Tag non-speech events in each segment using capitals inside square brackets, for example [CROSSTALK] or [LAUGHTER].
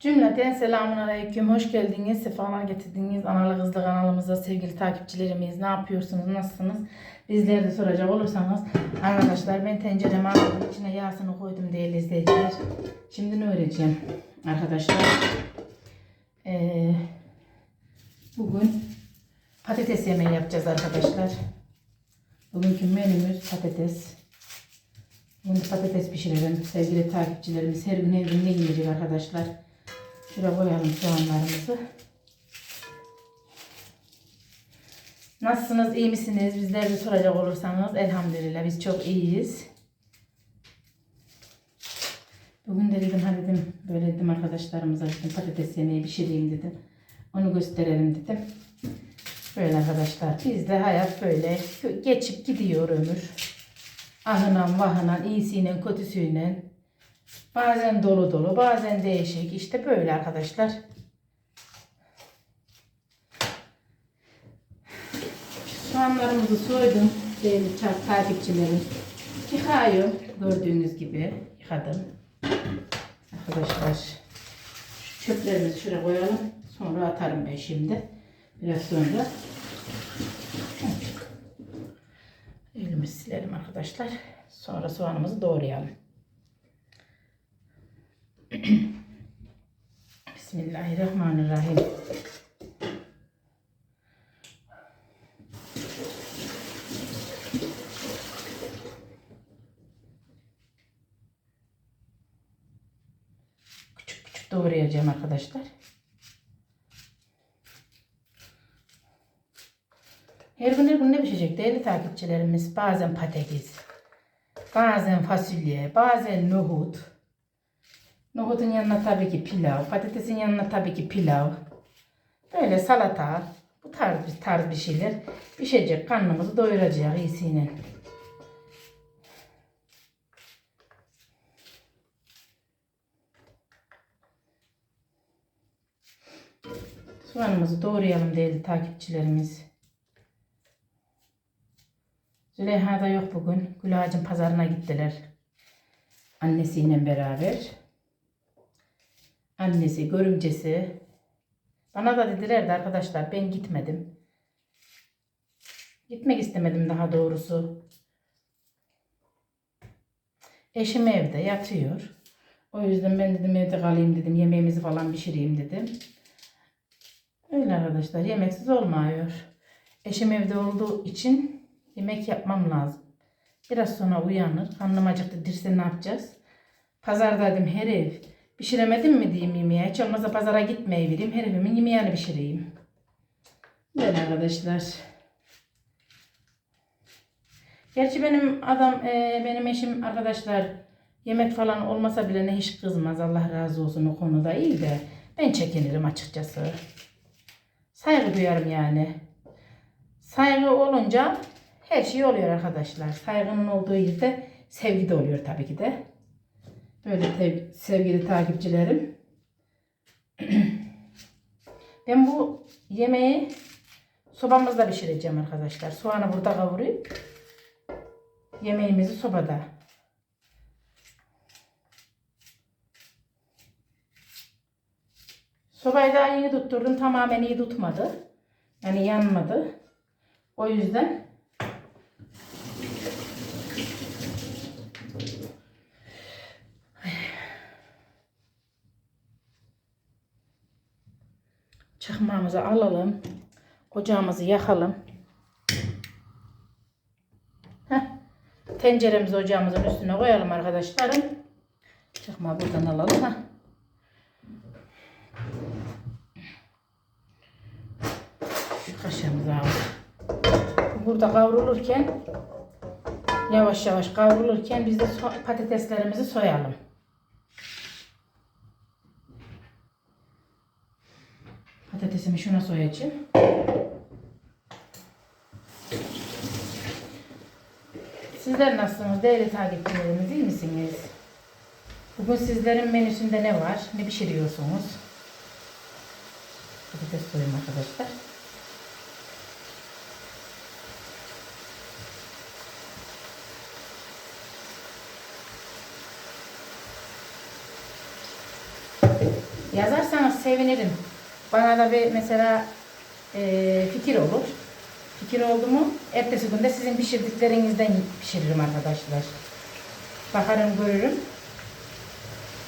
Cümleten selamun aleyküm. Hoş geldiniz. Sefalar getirdiniz. Analı Kızlı kanalımıza sevgili takipçilerimiz. Ne yapıyorsunuz? Nasılsınız? Bizleri de soracak olursanız. Arkadaşlar ben tencereme aldım. İçine yağsını koydum değerli izleyiciler. Şimdi ne öreceğim? Arkadaşlar. Ee, bugün patates yemeği yapacağız arkadaşlar. Bugünkü menümüz patates. Şimdi patates pişirelim sevgili takipçilerimiz. Her gün evinde yiyecek arkadaşlar. Şuraya koyalım soğanlarımızı. Nasılsınız? iyi misiniz? Bizler de soracak olursanız elhamdülillah biz çok iyiyiz. Bugün de dedim hadi dedim böyle dedim arkadaşlarımıza dedim patates yemeği pişireyim dedim. Onu gösterelim dedim. Böyle arkadaşlar bizde hayat böyle geçip gidiyor ömür. Ahınan vahınan iyisiyle kötüsüyle bazen dolu dolu bazen değişik işte böyle arkadaşlar. Soğanlarımızı soydum değerli takipçilerim. Yıkıyorum gördüğünüz gibi yıkadım. Arkadaşlar şu çöplerimizi şuraya koyalım. Sonra atarım ben şimdi. Biraz sonra. Elimizi silelim arkadaşlar. Sonra soğanımızı doğrayalım. [CLEARS THROAT] Bismillahirrahmanirrahim. Küçük küçük doğrayacağım arkadaşlar. Her gün her gün ne pişecek değerli takipçilerimiz? Bazen patates, bazen fasulye, bazen nohut. Nohutun yanına tabii ki pilav, patatesin yanına tabii ki pilav. Böyle salata, bu tarz bir tarz bir şeyler pişecek, karnımızı doyuracak iyisiyle. Soğanımızı doğrayalım değerli takipçilerimiz. Züleyha da yok bugün. Gül pazarına gittiler. Annesiyle beraber. Annesi, görümcesi. Bana da dediler de arkadaşlar ben gitmedim. Gitmek istemedim daha doğrusu. Eşim evde yatıyor. O yüzden ben dedim evde kalayım dedim. Yemeğimizi falan pişireyim dedim. Öyle arkadaşlar yemeksiz olmuyor. Eşim evde olduğu için yemek yapmam lazım. Biraz sonra uyanır. Karnım acıktı dirse ne yapacağız? Pazardaydım her ev. Pişiremedim mi diyeyim yemeğe. Hiç olmazsa pazara gitmeye vereyim. Her evimin yemeğini pişireyim. Böyle arkadaşlar. Gerçi benim adam, e, benim eşim arkadaşlar yemek falan olmasa bile ne hiç kızmaz. Allah razı olsun o konuda iyi de ben çekinirim açıkçası. Saygı duyarım yani. Saygı olunca her şey oluyor arkadaşlar. Saygının olduğu yerde sevgi de oluyor tabii ki de. Böyle sevgili takipçilerim. [CLEARS THROAT] ben bu yemeği sobamızda pişireceğim arkadaşlar. Soğanı burada kavurayım. Yemeğimizi sobada. Sobayı daha yeni tutturdum. Tamamen iyi tutmadı. Yani yanmadı. O yüzden çakmağımızı alalım. Ocağımızı yakalım. Heh. Tenceremizi ocağımızın üstüne koyalım arkadaşlarım. Çakmağı buradan alalım. Heh. Şu kaşığımızı alalım. Burada kavrulurken yavaş yavaş kavrulurken biz de so- patateslerimizi soyalım. Patatesimi şuna soyacağım. Sizler nasılsınız değerli takipçilerimiz iyi misiniz? Bugün sizlerin menüsünde ne var? Ne pişiriyorsunuz? Patates soyayım arkadaşlar. Yazarsanız sevinirim. Bana da bir mesela e, fikir olur. Fikir oldu mu ertesi günde sizin pişirdiklerinizden pişiririm arkadaşlar. Bakarım görürüm.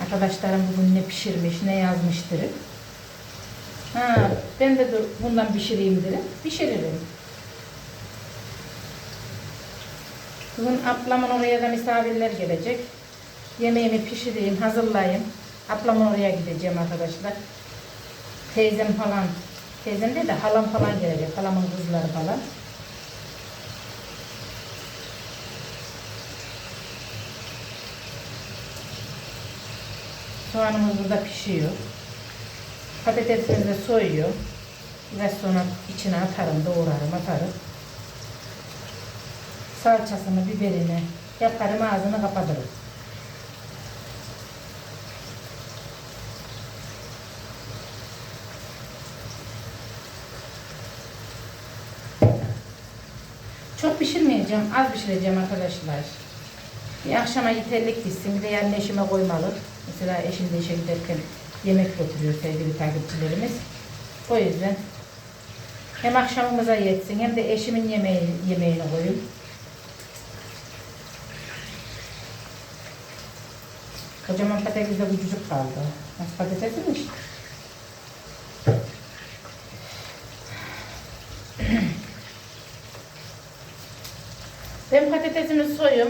Arkadaşlarım bugün ne pişirmiş, ne yazmıştır. Ha, ben de dur- bundan pişireyim derim. Pişiririm. Bugün ablamın oraya da misafirler gelecek. Yemeğimi pişireyim, hazırlayayım. Ablamın oraya gideceğim arkadaşlar. Teyzem falan, teyzem değil de halam falan gelecek. Halamın kızları falan. Soğanımız burada pişiyor. Patatesimizi de soyuyor. Biraz sonra içine atarım, doğrarım, atarım. Salçasını, biberini yaparım, ağzını kapatırım. Çok pişirmeyeceğim, az pişireceğim arkadaşlar. Bir akşama yeterlik gitsin, bir de yarın eşime koymalı. Mesela eşim de işe giderken yemek götürüyor sevgili takipçilerimiz. O yüzden hem akşamımıza yetsin hem de eşimin yemeği, yemeğini koyayım. Kocaman patates de küçücük kaldı. Nasıl patatesim işte. Ben patatesimi soyayım,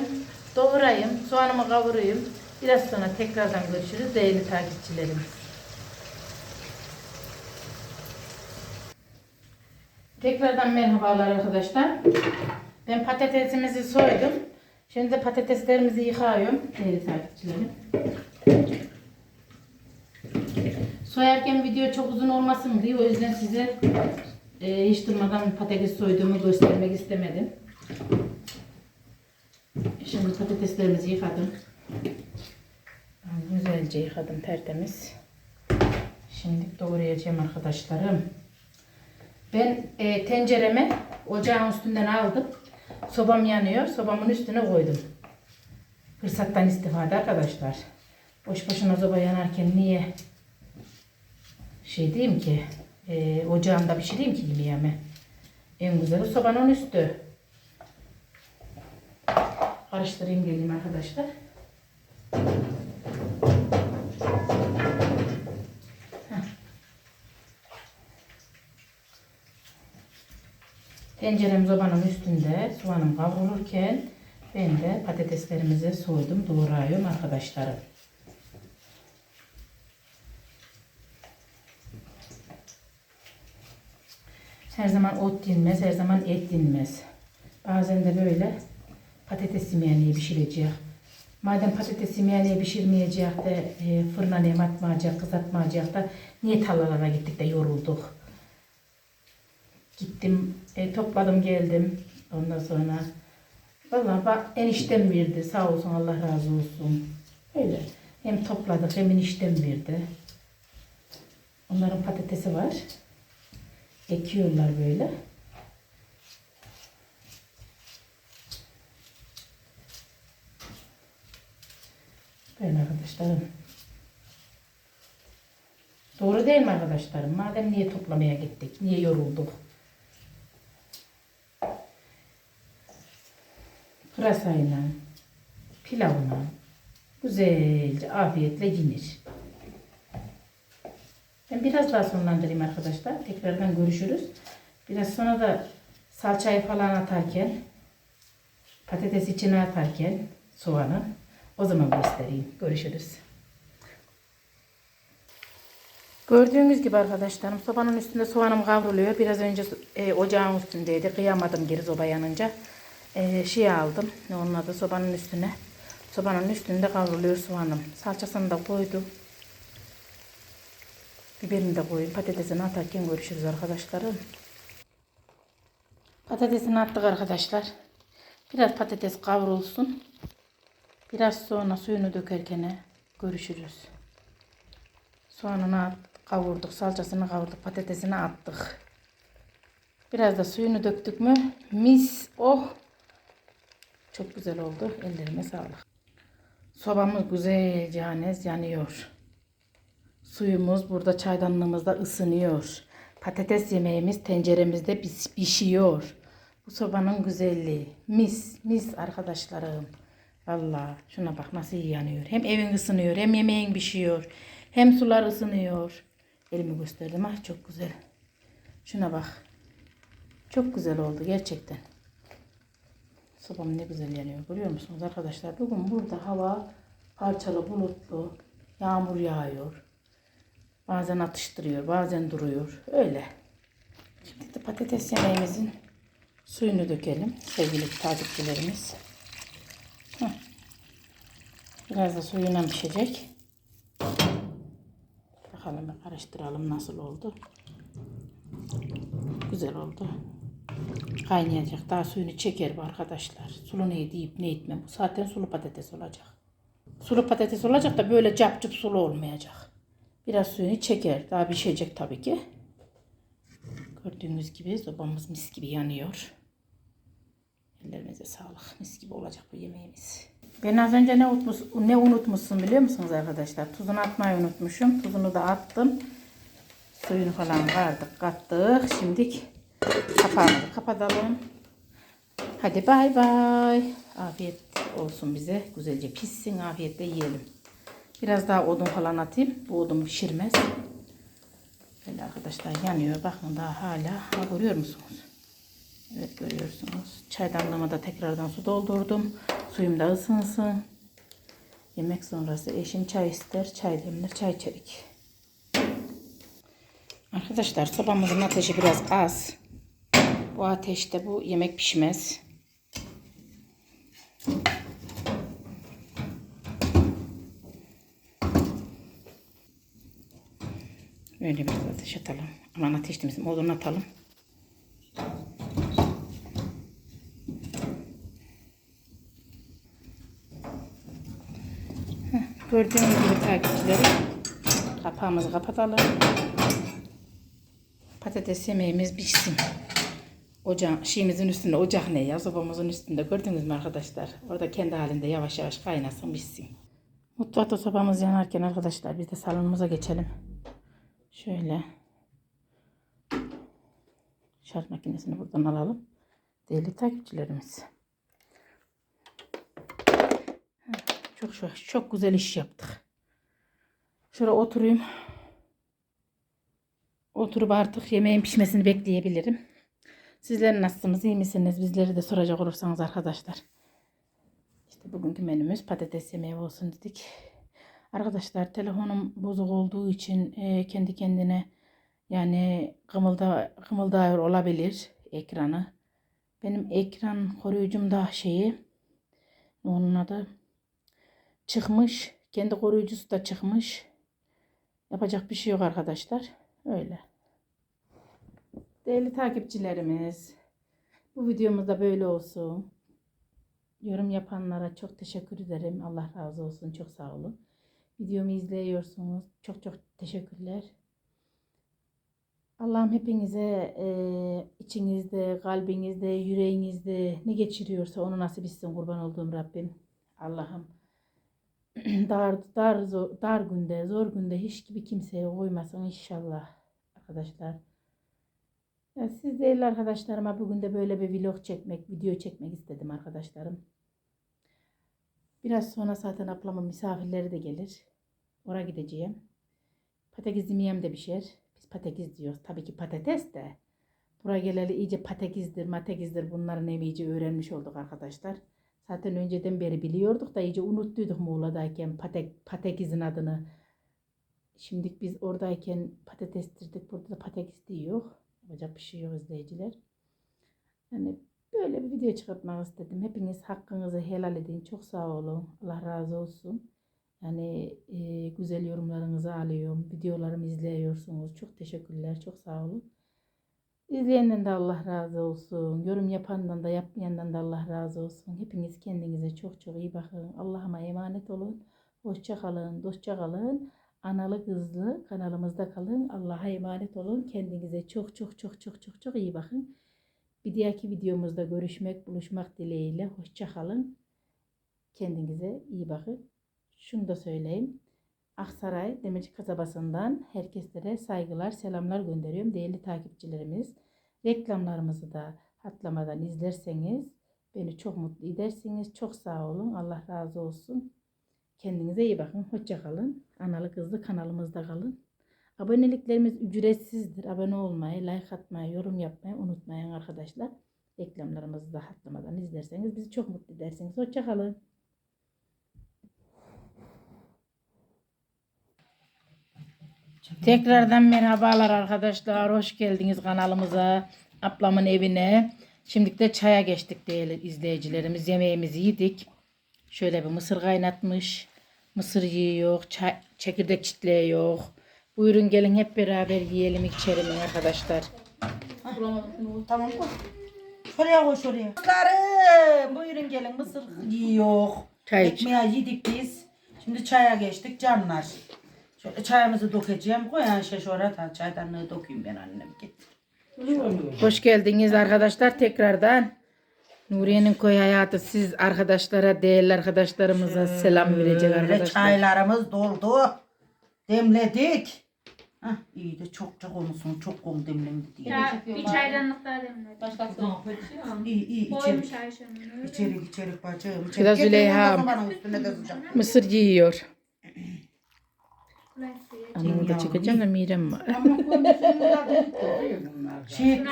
doğrayayım, soğanımı kavurayım. Biraz sonra tekrardan görüşürüz değerli takipçilerimiz. Tekrardan merhabalar arkadaşlar. Ben patatesimizi soydum. Şimdi de patateslerimizi yıkıyorum değerli takipçilerim. Soyarken video çok uzun olmasın diye o yüzden size e, hiç durmadan patates soyduğumu göstermek istemedim. Şimdi patateslerimizi yıkadım. Güzelce yıkadım tertemiz. Şimdi doğrayacağım arkadaşlarım. Ben e, tenceremi ocağın üstünden aldım. Sobam yanıyor. Sobamın üstüne koydum. Fırsattan istifade arkadaşlar. Boş boşuna soba yanarken niye şey diyeyim ki e, ocağımda pişireyim ki yemeğimi. En güzeli sobanın üstü. Karıştırayım geleyim arkadaşlar. Heh. Tencerem üstünde soğanım kavrulurken ben de patateslerimizi soydum doğrayıyorum arkadaşlarım. Her zaman ot dinmez, her zaman et dinmez. Bazen de böyle patates yemeğini pişireceğiz. Madem patates yemeğini pişirmeyecek de e, fırına nem atmayacak, kızartmayacak da niye tarlalara gittik de yorulduk. Gittim, e, topladım geldim. Ondan sonra vallahi bak eniştem verdi. Sağ olsun Allah razı olsun. Öyle. Hem topladık hem eniştem verdi. Onların patatesi var. Ekiyorlar böyle. Böyle arkadaşlarım. Doğru değil mi arkadaşlarım? Madem niye toplamaya gittik? Niye yorulduk? Pırasayla, pilavla güzelce afiyetle yenir. Ben biraz daha sonlandırayım arkadaşlar. Tekrardan görüşürüz. Biraz sonra da salçayı falan atarken patates içine atarken soğanı o zaman göstereyim. Görüşürüz. Gördüğünüz gibi arkadaşlarım sobanın üstünde soğanım kavruluyor. Biraz önce e, ocağın üstündeydi. Kıyamadım geri soba yanınca. E, şey aldım. Ne onun adı sobanın üstüne. Sobanın üstünde kavruluyor soğanım. Salçasını da koydum. Biberini de koyayım. Patatesini atarken görüşürüz arkadaşlarım. Patatesini attık arkadaşlar. Biraz patates kavrulsun. Biraz sonra suyunu dökerken görüşürüz. Soğanını kavurduk, salçasını kavurduk, patatesini attık. Biraz da suyunu döktük mü mis oh. Çok güzel oldu. Ellerime sağlık. Sobamız güzelce hanez yanıyor. Suyumuz burada çaydanlığımızda ısınıyor. Patates yemeğimiz tenceremizde pişiyor. Bu sobanın güzelliği. Mis, mis arkadaşlarım. Valla şuna bak nasıl iyi yanıyor. Hem evin ısınıyor hem yemeğin pişiyor. Hem sular ısınıyor. Elimi gösterdim ah çok güzel. Şuna bak. Çok güzel oldu gerçekten. Sobam ne güzel yanıyor görüyor musunuz arkadaşlar? Bugün burada hava parçalı bulutlu. Yağmur yağıyor. Bazen atıştırıyor bazen duruyor. Öyle. Şimdi de patates yemeğimizin suyunu dökelim sevgili takipçilerimiz. Biraz da suyuna pişecek. Bakalım karıştıralım nasıl oldu. Güzel oldu. Kaynayacak. Daha suyunu çeker bu arkadaşlar. Sulu ne deyip ne etmem. Bu zaten sulu patates olacak. Sulu patates olacak da böyle cap cıp sulu olmayacak. Biraz suyunu çeker. Daha pişecek tabii ki. Gördüğünüz gibi sobamız mis gibi yanıyor. Ellerinize sağlık. Mis gibi olacak bu yemeğimiz. Ben az önce ne, unutmuş, ne unutmuşsun biliyor musunuz arkadaşlar? Tuzunu atmayı unutmuşum. Tuzunu da attım. Suyunu falan vardık, kattık. Şimdi kapağımızı kapatalım. Hadi bay bay. Afiyet olsun bize. Güzelce pişsin. Afiyetle yiyelim. Biraz daha odun falan atayım. Bu odun pişirmez. Böyle arkadaşlar yanıyor. Bakın daha hala. Ha, görüyor musunuz? Evet görüyorsunuz. Çaydanlığıma da tekrardan su doldurdum. Suyum da ısınsın. Yemek sonrası eşim çay ister. Çay demler. Çay içerik. Arkadaşlar sobamızın ateşi biraz az. Bu ateşte bu yemek pişmez. Böyle biraz ateş atalım. Aman ateş demişim. Odun atalım. Heh, Gördüğünüz gibi takipçilerim. Kapağımızı kapatalım. Patates yemeğimiz pişsin. Ocağın, şeyimizin üstünde ocak ne ya sobamızın üstünde gördünüz mü arkadaşlar? Orada kendi halinde yavaş yavaş kaynasın pişsin. Mutfakta sobamız yanarken arkadaşlar biz de salonumuza geçelim. Şöyle. Şarj makinesini buradan alalım. Değerli takipçilerimiz. Heh, Çok çok, çok güzel iş yaptık. Şuraya oturayım. Oturup artık yemeğin pişmesini bekleyebilirim. Sizler nasılsınız? iyi misiniz? Bizleri de soracak olursanız arkadaşlar. İşte bugünkü menümüz patates yemeği olsun dedik. Arkadaşlar telefonum bozuk olduğu için e, kendi kendine yani kımılda, kımıldıyor olabilir ekranı. Benim ekran koruyucum da şeyi onun adı çıkmış. Kendi koruyucusu da çıkmış. Yapacak bir şey yok arkadaşlar. Öyle. Değerli takipçilerimiz, bu videomuz da böyle olsun. Yorum yapanlara çok teşekkür ederim. Allah razı olsun. Çok sağ olun. Videomu izliyorsunuz. Çok çok teşekkürler. Allah'ım hepinize e, içinizde, kalbinizde, yüreğinizde ne geçiriyorsa onu nasip etsin kurban olduğum Rabbim. Allah'ım [CLEARS THROAT] dar dar zor, dar günde, zor günde hiç gibi kimseye koymasın inşallah arkadaşlar. Ya siz değerli arkadaşlarıma bugün de böyle bir vlog çekmek, video çekmek istedim arkadaşlarım. Biraz sonra zaten ablamın misafirleri de gelir. Oraya gideceğim. Patates yemeğim de pişer. Biz patates diyoruz. Tabii ki patates de. Buraya geleli iyice patakizdir, matekizdir bunların hem iyice öğrenmiş olduk arkadaşlar. Zaten önceden beri biliyorduk da iyice unuttuyduk Muğla'dayken patek, patekizin adını. Şimdi biz oradayken patatestirdik. Burada da patates diyor. Yapacak bir şey yok izleyiciler. Yani böyle bir video çıkartmak istedim. Hepiniz hakkınızı helal edin. Çok sağ olun. Allah razı olsun. Yani e, güzel yorumlarınızı alıyorum. Videolarımı izliyorsunuz. Çok teşekkürler. Çok sağ olun. İzleyenden de Allah razı olsun. Yorum yapandan da yapmayandan da Allah razı olsun. Hepiniz kendinize çok çok iyi bakın. Allah'ıma emanet olun. Hoşça kalın, dostça kalın. Analı kızlı kanalımızda kalın. Allah'a emanet olun. Kendinize çok çok çok çok çok çok iyi bakın. Bir dahaki videomuzda görüşmek, buluşmak dileğiyle. Hoşça kalın. Kendinize iyi bakın. Şunu da söyleyeyim. Aksaray Demirci kasabasından herkeslere saygılar, selamlar gönderiyorum. Değerli takipçilerimiz, reklamlarımızı da atlamadan izlerseniz beni çok mutlu edersiniz. Çok sağ olun. Allah razı olsun. Kendinize iyi bakın. Hoşça kalın. Analı kızlı kanalımızda kalın. Aboneliklerimiz ücretsizdir. Abone olmayı, like atmayı, yorum yapmayı unutmayın arkadaşlar. Reklamlarımızı da atlamadan izlerseniz bizi çok mutlu edersiniz. Hoşça kalın. Tekrardan merhabalar arkadaşlar. Hoş geldiniz kanalımıza. Ablamın evine. Şimdi de çaya geçtik değerli izleyicilerimiz. Yemeğimizi yedik. Şöyle bir mısır kaynatmış. Mısır yiyor. Çay, çekirdek çitleği yok. Buyurun gelin hep beraber yiyelim içelim arkadaşlar. Tamam koy. Şuraya koy şuraya. Kızlarım buyurun gelin mısır yiyor. Çay. Ekmeği yedik biz. Şimdi çaya geçtik canlar. Şöyle çayımızı dökeceğim. Koy Ayşe şuraya da çaydanlığı dökeyim ben annem git. Hoş geldiniz arkadaşlar tekrardan. Nuriye'nin koy hayatı siz arkadaşlara, değerli arkadaşlarımıza selam verecek Böyle arkadaşlar. çaylarımız doldu. Demledik. Hah, iyi de çokça konuşsun. Çok konu demlendi diye. Ya, bir çaydanlık daha demledim. İyi iyi içerik. Koymuş Ayşe'nin. İçerik içerik bacım. İçerik. Getir Züleyha. üstüne de sıcak. Mısır yiyor. Anamı da çekeceğim da Mirem var. Şey,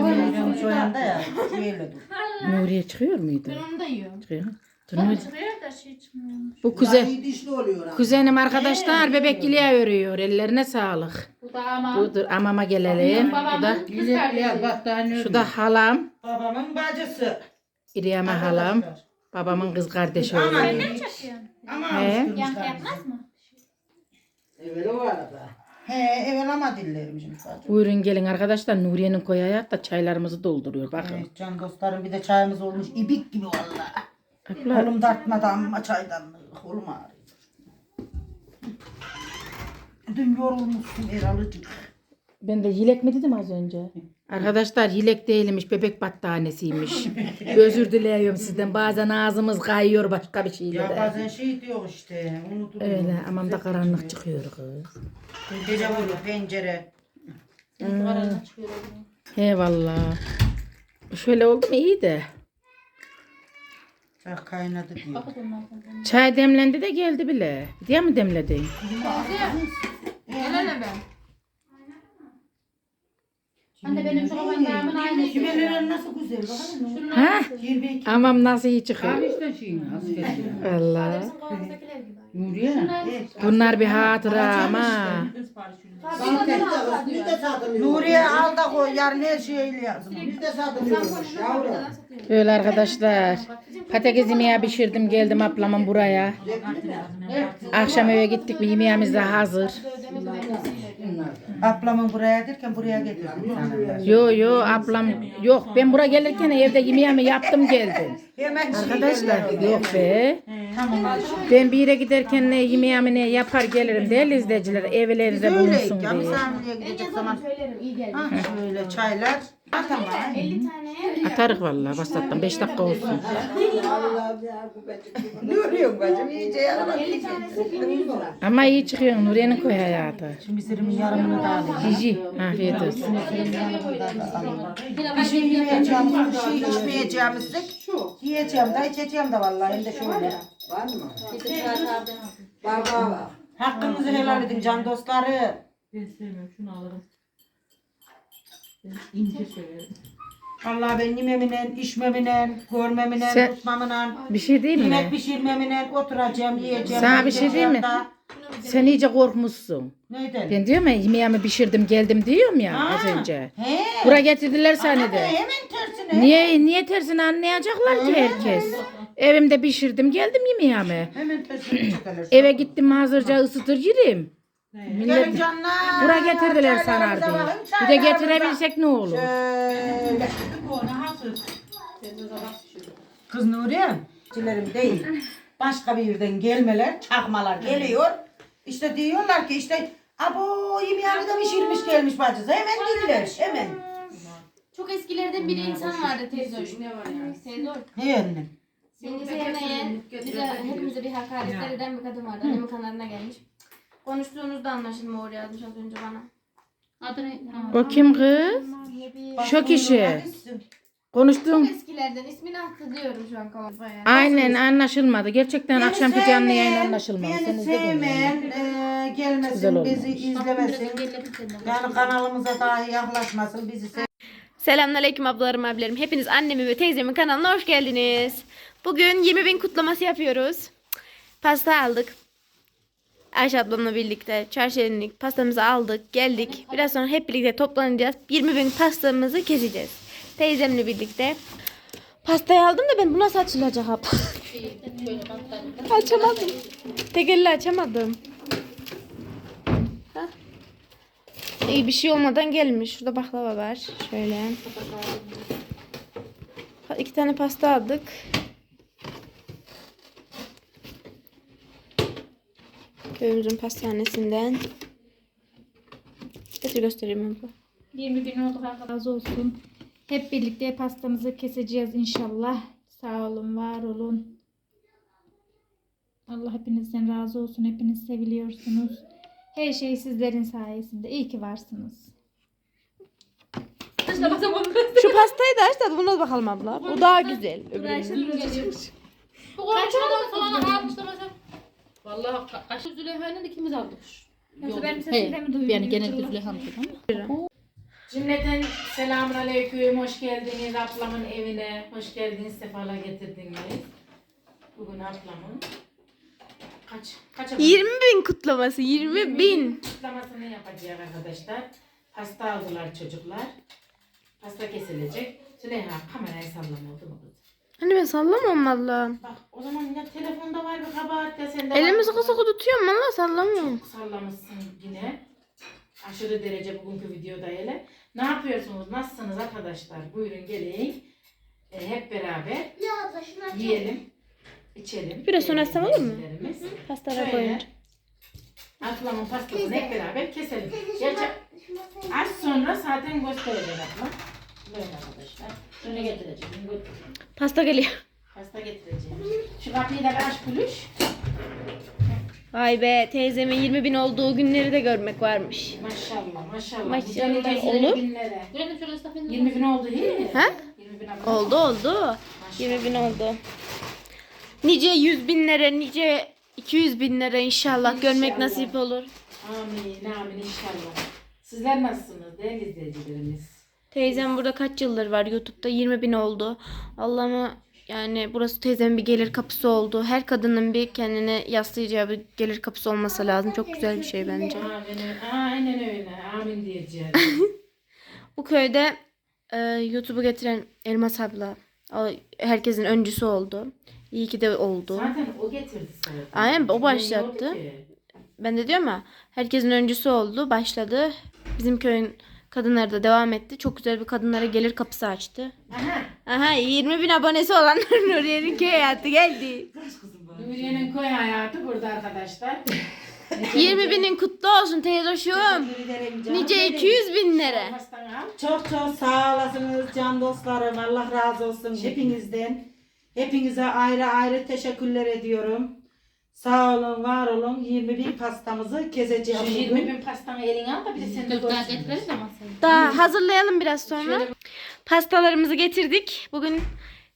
koymuş şu anda ya. Şöyle dur. Nuriye çıkıyor muydu? Ben onu da yiyorum. Çıkıyor. Da şey çıkmıyormuş. Bu kuzen, kuzenim arkadaşlar bebek iliğe örüyor. Ellerine sağlık. Bu da ama. Budur amama gelelim. Bu da, Babamın kız kardeşi. şu da halam. Babamın bacısı. İriyeme halam. Babamın kız kardeşi oluyor. Ne? Ama He. alıştırmışlar Yankı bizi. yapmaz mı? He evvel ama dillerim bacım. Buyurun gelin arkadaşlar. Nuriye'nin koy hayat da dolduruyor. Bakın. Evet can dostlarım bir de çayımız olmuş ibik gibi vallahi. Abla, Kolum dartmadı amma çaydanlığı. Kolum ağrıyor. Dün yorulmuşsun Eralıcık. Ben de yilek mi dedim az önce? Arkadaşlar yilek değilmiş. Bebek battanesiymiş. [LAUGHS] Özür diliyorum sizden. Bazen ağzımız kayıyor başka bir şeyle Ya de. bazen şey diyor işte. Unuturum. Öyle amam da karanlık çıkıyor kız. Gece boyu pencere. He valla. Şöyle oldu mu iyi de. Çay kaynadı diyor. Çay demlendi de geldi bile. Diye mi demledin? Hele ben. Anne benim şu aynısı. Kümeler nasıl güzel bakalım. Ha? Amam nasıl iyi çıkıyor? Valla. Bizim kafamızdakiler gibi. Bunlar bir hatıra ama. Nuriye al da koy yarın her şeyi lazım. Böyle arkadaşlar. Patates yemeği pişirdim geldim ablamın buraya. Akşam eve gittik bir yemeğimiz de hazır. Ablamın buraya derken buraya getirdim sanırlar. Yo yo ablam yok ben buraya gelirken evde yemeğimi yaptım geldim. Hemen Arkadaşlar yok be. Tamam. Ben bir yere giderken ne yemeğimi ne yapar gelirim değerli izleyiciler evlerinize Öyle bulunsun diye. misafirliğe gidecek zaman. Ha, şöyle çaylar. Ha, tamam. 50 tane. Atarık vallahi başlattan 5 dakika olsun. [LAUGHS] Nuriye bacım iyice yarama. 50 tanesi 1100 lira. Ama iyi çıkıyor Nuriye'nin koy hayatı. Şimdi sirimin yarımını da alayım. Cici afiyet olsun. Bir şey yiyeceğim, bir şey içmeyeceğimizdik. Yiyeceğim de içeceğim de vallahi hem de şöyle. Hakkınızı helal edin can dostları. Ben sevmiyorum şunu alırım. İnce severim. Allah ben yememinen, içmeminen, görmeminen, Sen- tutmaminen, Bir şey değil mi? yemek pişirmeminen oturacağım, yiyeceğim. Sana bir şey diyeyim mi? Sen iyice korkmuşsun. Neyden? Ben diyorum ya yemeğimi pişirdim geldim diyorum ya Ha, az önce. He. Buraya getirdiler Ana be, seni de. Hemen tersine. Niye niye tersini anlayacaklar ki herkes? Evimde pişirdim geldim yemeğimi. Hemen tersine çekilir. Eve gittim hazırca ısıtır yerim. Gelin Millet canlar. buraya getirdiler Çaylarımıza sanardı. bakın, Bir de çaylarımıza. getirebilsek ne olur? Şöyle. Kız Nuriye, cilerim değil. Başka bir yerden gelmeler, çakmalar geliyor. İşte diyorlar ki işte abo yemeğini de pişirmiş gelmiş bacısı. Hemen diller, hemen. Çok eskilerden bir insan vardı teyze. Ne var yani? Teyze He annem. Seni sevmeyen, bize hepimize bir hakaretler eden bir kadın vardı. Annemin kanalına gelmiş. Konuştuğunuzda anlaşılma oraya yazmış az önce bana. Adı ne? Ha. O kim kız? Şu kişi. Konuştuğum. Çok eskilerden ismini hatırlıyorum şu an kafaya. Aynen anlaşılmadı. Gerçekten Beni akşamki canlı yayın anlaşılmadı. Beni sevmeyen, e, Güzel gelmesin, olmuş. bizi izlemesin. Yani kanalımıza dahi yaklaşmasın, bizi sev Selamünaleyküm ablalarım abilerim. Hepiniz annemin ve teyzemin kanalına hoş geldiniz. Bugün 20 bin kutlaması yapıyoruz. Pasta aldık. Ayşe ablamla birlikte çarşıya pastamızı aldık geldik. Biraz sonra hep birlikte toplanacağız. 20 bin pastamızı keseceğiz. Teyzemle birlikte. Pastayı aldım da ben bu nasıl açılacak ab? açamadım. Tek açamadım. Hah. İyi bir şey olmadan gelmiş. Şurada baklava var. Şöyle. İki tane pasta aldık. Köyümüzün pastanesinden. Getir göstereyim abla. 20 bin olduk arkadaşlar. Razı olsun. Hep birlikte pastamızı keseceğiz inşallah. Sağ olun, var olun. Allah hepinizden razı olsun. Hepiniz seviliyorsunuz. Her şey sizlerin sayesinde. İyi ki varsınız. Şu pastayı da aç da buna bakalım abla. Bu daha güzel. öbüründen. Bu konuşmadan sonra almıştı mesela. Vallahi aşı Züleyha'nın ikimiz aldık. Yoksa benim He, sesimi de mi duyuyor? Yani genelde Züleyha'nın ama. Cümleten selamun aleyküm. Hoş geldiniz ablamın evine. Hoş geldiniz. Sefalar getirdiniz. Bugün ablamın kaç kaç 20 bin kutlaması. 20 bin. kutlamasını yapacağız arkadaşlar. Pasta aldılar çocuklar. Pasta kesilecek. Süleyha kamerayı sallama oldu mu? Hani ben sallamam valla. Bak o zaman ya telefonda var bir kabahat ya sende Elimi var. sıkı sıkı tutuyorum valla sallamıyorum. sallamışsın yine. Aşırı derece bugünkü videoda hele. Ne yapıyorsunuz? Nasılsınız arkadaşlar? Buyurun gelin. Ee, hep beraber yiyelim, içelim. Biraz sonra açsam olur mu? Yemeklerimiz. Pastara Şöyle. koyunca. Ablamın pastasını hep beraber keselim. Gerçi az sonra zaten göstereceğim ablam. Böyle arkadaşlar. Şunu getireceğim. götüreceğim. Pasta geliyor. Pasta getireceğim. Şu kapıyı da bir aç buluş. Vay be teyzemin 20 bin olduğu günleri de görmek varmış. Maşallah maşallah. Maşallah, yirmi olur. şöyle estağfurullah. 20 bin oldu iyi. Ha? 20 bin abone Oldu oldu. 20 bin oldu. Nice 100 binlere nice 200 binlere inşallah görmek İnşallah. nasip olur. Amin amin inşallah. Sizler nasılsınız değerli izleyicilerimiz? Teyzem burada kaç yıldır var YouTube'da 20 bin oldu. Allah'ıma yani burası teyzemin bir gelir kapısı oldu. Her kadının bir kendine yaslayacağı bir gelir kapısı olması lazım. Çok güzel bir şey bence. Aynen öyle. Amin diyeceğiz. [LAUGHS] Bu köyde e, YouTube'u getiren Elmas abla herkesin öncüsü oldu. İyi ki de oldu. Zaten o getirdi zaten. Aynen, o başlattı. Ben de diyorum ya herkesin öncüsü oldu, başladı. Bizim köyün kadınları da devam etti. Çok güzel bir kadınlara gelir kapısı açtı. Aha. Aha 20 bin abonesi olan Nuriye'nin köy hayatı geldi. Nuriye'nin koy hayatı burada arkadaşlar. [LAUGHS] 20 binin kutlu olsun teyzoşum. Nice 200 binlere. Çok çok sağ olasınız can dostlarım. Allah razı olsun hepinizden. Hepinize ayrı ayrı teşekkürler ediyorum. Sağ olun, var olun. 20 bin pastamızı keseceğiz Şu 20 bugün. bin pastanı eline al da bir de sen de daha görsün. getiririz ama sen. Daha hazırlayalım biraz sonra. Şöyle- Pastalarımızı getirdik. Bugün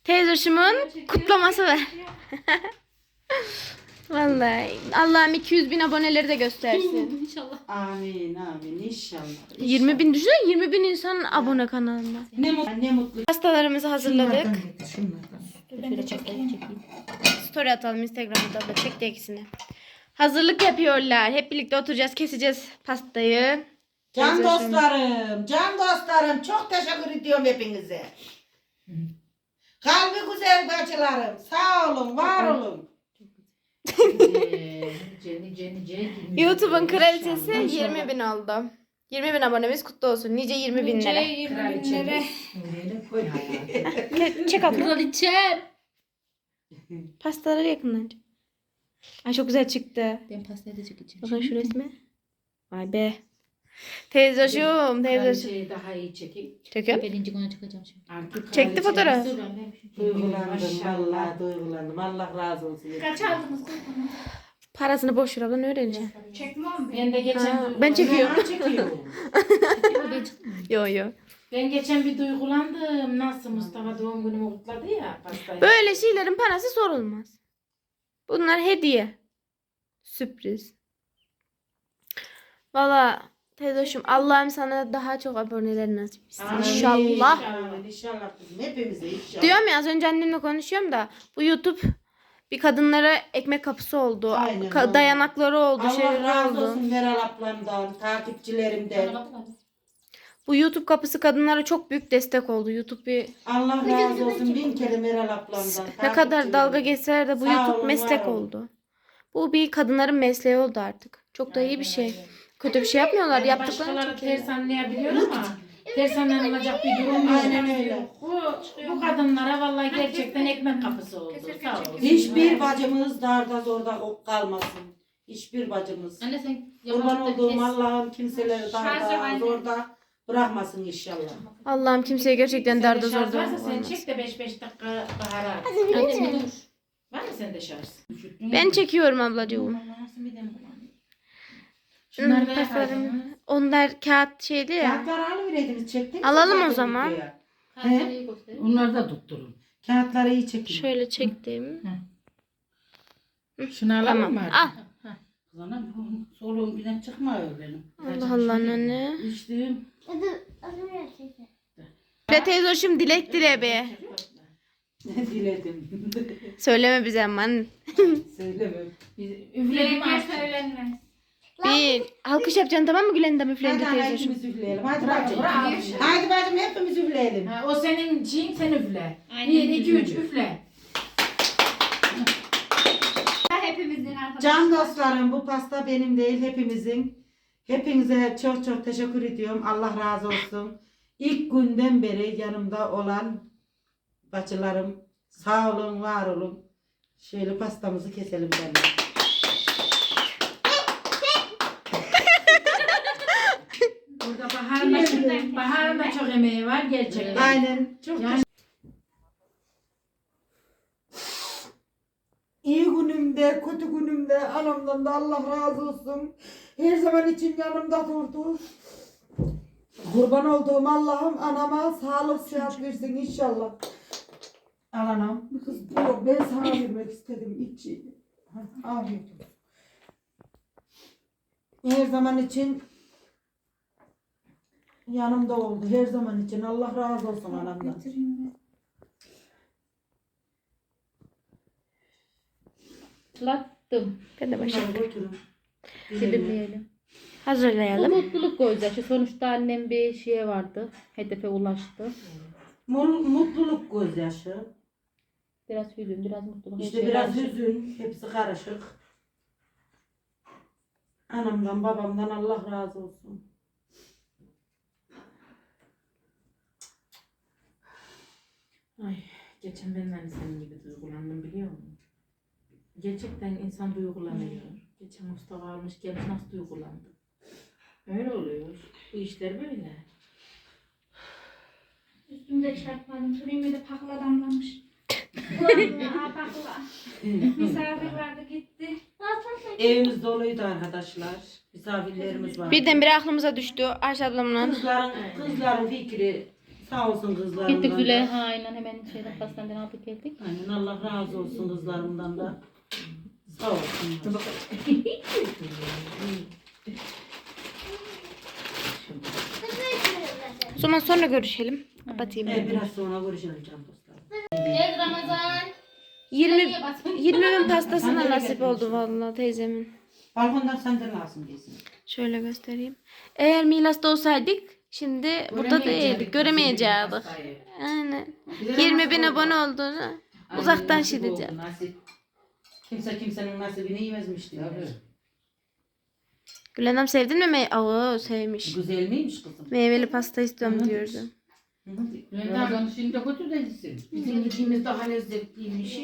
teyzoşumun kutlaması var. [LAUGHS] Vallahi Allah'ım 200 bin aboneleri de göstersin. [LAUGHS] İnşallah. Amin amin inşallah. 20 bin düşünsene 20 bin insan abone kanalına. Ne mutlu. Ne mutlu. Pastalarımızı hazırladık. Şunlardan getir, şunlardan. Şöyle çekeyim. çekeyim. Story atalım Instagram'da da çekti ikisini. Hazırlık yapıyorlar. Hep birlikte oturacağız, keseceğiz pastayı. Can Teyze dostlarım, can dostlarım çok teşekkür ediyorum hepinize. Kalbi güzel bacılarım, sağ olun, var olun. YouTube'un kraliçesi Maşallah. 20 bin oldu. 20 bin abonemiz kutlu olsun. Nice 20 binlere. 20 binlere. Nuriye'nin koy hayatı. Çek abla. Kraliçem. [LAUGHS] Pastaları yakından. çek. Ay çok güzel çıktı. Ben pastayı da çekeceğim. Bakın şu resmi. Vay be. Teyzoşum, teyzoşum. Kraliçeyi daha iyi çekeyim. Çekiyor. Birinci güne çıkacağım şimdi. Artık Çekti fotoğraf. Duygulandım, Maşallah. vallahi duygulandım. Allah razı olsun. Kaç aldınız? Parasını boş ver ablan öğreneceksin. Çekmem mi? Ben de geçen Ha, ben çekiyorum. Ben çekiyorum. [LAUGHS] Yo yo. Ben geçen bir duygulandım. Nasıl Mustafa doğum günümü kutladı ya pastayı. Böyle şeylerin parası sorulmaz. Bunlar hediye. Sürpriz. Valla teyzoşum Allah'ım sana daha çok aboneler nasip etsin. Amin. İnşallah. İnşallah. İnşallah kızım. Hepimize inşallah. Diyorum ya az önce annemle konuşuyorum da bu YouTube bir kadınlara ekmek kapısı oldu. Aynen, Ka- dayanakları oldu, Allah razı oldu. olsun Meral ablamdan, takipçilerimden. Bu YouTube kapısı kadınlara çok büyük destek oldu. YouTube bir Allah razı olsun bin kere Meral ablamdan. ne kadar dalga geçseler de bu Sağ YouTube olun, meslek var olun. oldu. Bu bir kadınların mesleği oldu artık. Çok da iyi bir şey. Kötü bir şey yapmıyorlar. Yani Yaptıkları Başkaları çok iyi. ters anlayabiliyor ama ters anlanılacak bir durum yok. Aynen öyle. Bu, bu kadınlara vallahi gerçekten ekmek kapısı oldu. Sağ olsun. Hiçbir bacımız darda zorda kalmasın. Hiçbir bacımız. Anne sen Kurban yavaşça olduğum kes. Allah'ım kimseleri Şarjı darda zorda bırakmasın inşallah. Allah'ım kimseye gerçekten darda zorda varsa sen olmaz. çek de 5-5 dakika bahara. at. Anne bir dur. Var mı sende şarj? Ben çekiyorum ablacığım. Şunları da yapaydın. Onlar kağıt şeydi ya. Kağıtları alıvereydiniz çektiniz. mi Alalım o zaman. videoya? Göster. Onları da tutturun. Kağıtları iyi çekin. Şöyle çektim. Şunu alalım Tamam. mı? Al. Kızana bu soluğum birden çıkmıyor benim. Allah Allah anne. İçtiğim Ve teyze hoşum dilek dile be. Ne diledim. [LAUGHS] Söyleme bize aman. [LAUGHS] Söylemem. Artık. söylenmez. Bir alkış yapacaksın tamam mı Gülendam üflendi Hadi teyze hoşum. hepimiz üfleyelim. Hadi bacım. Hadi bacım hepimiz üfleyelim. Ha, o senin şeyin sen üfle. 1, 2, 3 üfle. Hepimizin arkadaşlar. Can dostlarım bu pasta benim değil hepimizin. Hepinize çok çok teşekkür ediyorum. Allah razı olsun. İlk günden beri yanımda olan bacılarım sağ olun var olun. Şöyle pastamızı keselim benimle. Burada Bahar'ın da, Bahar'ın da çok emeği var gerçekten. Aynen. Çok Yani- İyi günümde, kötü günümde anamdan da Allah razı olsun. Her zaman için yanımda durdu. Kurban olduğum Allah'ım anama sağlık sıhhat versin inşallah. Al anam. Kız bu. Ben sana vermek istedim içi. Afiyet olsun. Her zaman için yanımda oldu. Her zaman için. Allah razı olsun anamdan. Lattım. Ben de başlayayım. Dilimleyelim. Bu Hazırlayalım. mutluluk gözyaşı. Sonuçta annem bir şeye vardı. Hedefe ulaştı. Mul- Mutluluk gözyaşı. Biraz hüzün, biraz mutluluk. her İşte şey biraz karışık. hüzün, hepsi karışık. Anamdan babamdan Allah razı olsun. Ay, geçen ben de senin gibi duygulandım biliyor musun? Gerçekten insan duygulanıyor. Geçen Mustafa almış gelmiş nasıl duygulandı? Öyle oluyor. Bu işler böyle. Üstümde çarpmadım. Sürüğümü de pakla damlamış. Vallahi pakla. Misafir vardı gitti. Evimiz doluydu arkadaşlar. Misafirlerimiz var. Birdenbire aklımıza düştü Ayşe ablamla. Kızların, kızların fikri sağ olsun kızlarımdan. Gittik. Züleyha aynen hemen şeyden pastaneden aldık geldik. Aynen Allah razı olsun kızlarımdan da. Sağ. O zaman sonra görüşelim. Kapatayım. Evet, ben. biraz sonra görüşelim can dostlar. Evet Ramazan. 20 20 bin pastasına nasip oldu vallahi teyzemin. Balkondan senden lazım diyorsun. Şöyle göstereyim. Eğer Milas'ta olsaydık şimdi burada değildik. Göremeyecektik. Aynen. Bize 20 bin abone olduğunu uzaktan şideceğim. nasip. Kimse kimsenin nasibini yemezmiş diyor. Gülendam sevdin mi? Me- Oo sevmiş. Güzel miymiş kızım? Meyveli pasta istiyorum diyordu. Hı hı. Ramazan şimdi kötü değilsin. Bizim yediğimiz daha lezzetliymiş.